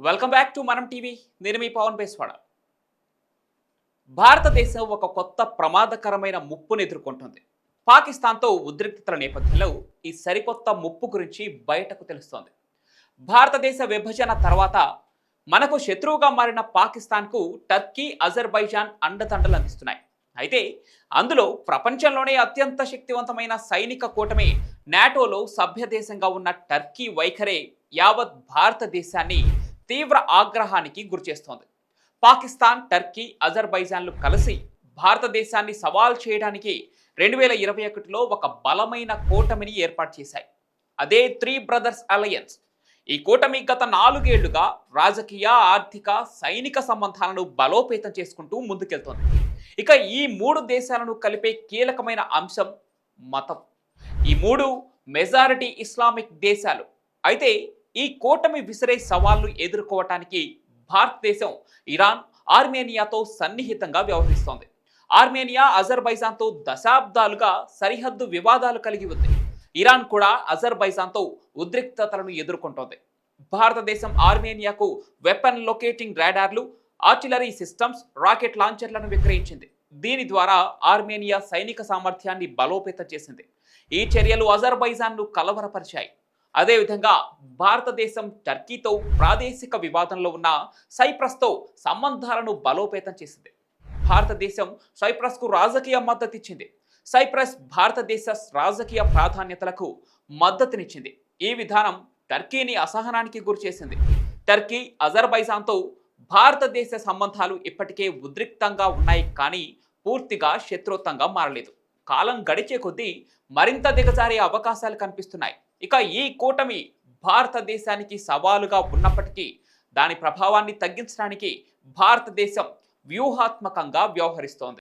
Welcome back to Manam TV నేను మీ పవన్ బేస్వాడ. భారతదేశం ఒక కొత్త ప్రమాదకరమైన ముప్పును ఎదుర్కొంటుంది. పాకిస్తాన్తో ఉద్రిక్తతల నేపథ్యంలో ఈ సరికొత్త ముప్పు గురించి బయటకు తెలుస్తోంది. భారతదేశ విభజన తర్వాత మనకు శత్రువుగా మారిన పాకిస్తాన్కు టర్కీ అజర్బైజాన్ అండదండలు అందిస్తున్నాయి. అయితే అందులో ప్రపంచంలోనే అత్యంత శక్తివంతమైన సైనిక కూటమి నాటోలో సభ్యదేశంగా ఉన్న టర్కీ వైఖరే యావత్ భారతదేశాన్ని తీవ్ర ఆగ్రహానికి గురిచేస్తోంది పాకిస్తాన్ టర్కీ అజర్బైజాన్లు కలిసి భారతదేశాన్ని సవాల్ చేయడానికి రెండు వేల ఇరవై ఒకటిలో ఒక బలమైన కూటమిని ఏర్పాటు చేశాయి. అదే త్రీ బ్రదర్స్ అలయన్స్. ఈ కూటమి గత నాలుగేళ్ళుగా రాజకీయ ఆర్థిక సైనిక సంబంధాలను బలోపేతం చేసుకుంటూ ముందుకెళ్తోంది. ఇక ఈ మూడు దేశాలను కలిపే కీలకమైన అంశం మతం. ఈ మూడు మెజారిటీ ఇస్లామిక్ దేశాలు. అయితే ఈ కూటమి విసిరే సవాళ్ళు ఎదుర్కోవటానికి భారతదేశం ఇరాన్ ఆర్మేనియాతో సన్నిహితంగా వ్యవహరిస్తోంది. ఆర్మేనియా అజర్బైజాన్తో దశాబ్దాలుగా సరిహద్దు వివాదాలు కలిగి ఉంది. ఇరాన్ కూడా అజర్బైజాన్తో ఉద్రిక్తతలను ఎదుర్కొంటోంది. భారతదేశం ఆర్మేనియాకు వెపన్ లొకేటింగ్ రాడార్లు ఆర్టిలరీ సిస్టమ్స్ రాకెట్ లాంచర్లను విక్రయించింది. దీని ద్వారా ఆర్మేనియా సైనిక సామర్థ్యాన్ని బలోపేతం చేసింది. ఈ చర్యలు అజర్బైజాన్ను కలవరపరిచాయి. అదేవిధంగా భారతదేశం టర్కీతో ప్రాదేశిక వివాదంలో ఉన్న సైప్రస్తో సంబంధాలను బలోపేతం చేసింది. భారతదేశం సైప్రస్కు రాజకీయ మద్దతు ఇచ్చింది. సైప్రస్ భారతదేశ రాజకీయ ప్రాధాన్యతలకు మద్దతునిచ్చింది. ఈ విధానం టర్కీని అసహనానికి గురిచేసింది టర్కీ అజర్బైజాన్తో భారతదేశ సంబంధాలు ఇప్పటికే ఉద్రిక్తంగా ఉన్నాయి కానీ పూర్తిగా శత్రుత్వంగా మారలేదు. కాలం గడిచే కొద్దీ మరింత దిగజారే అవకాశాలు కనిపిస్తున్నాయి. ఇక ఈ కూటమి భారతదేశానికి సవాలుగా ఉన్నప్పటికీ దాని ప్రభావాన్ని తగ్గించడానికి భారతదేశం వ్యూహాత్మకంగా వ్యవహరిస్తోంది.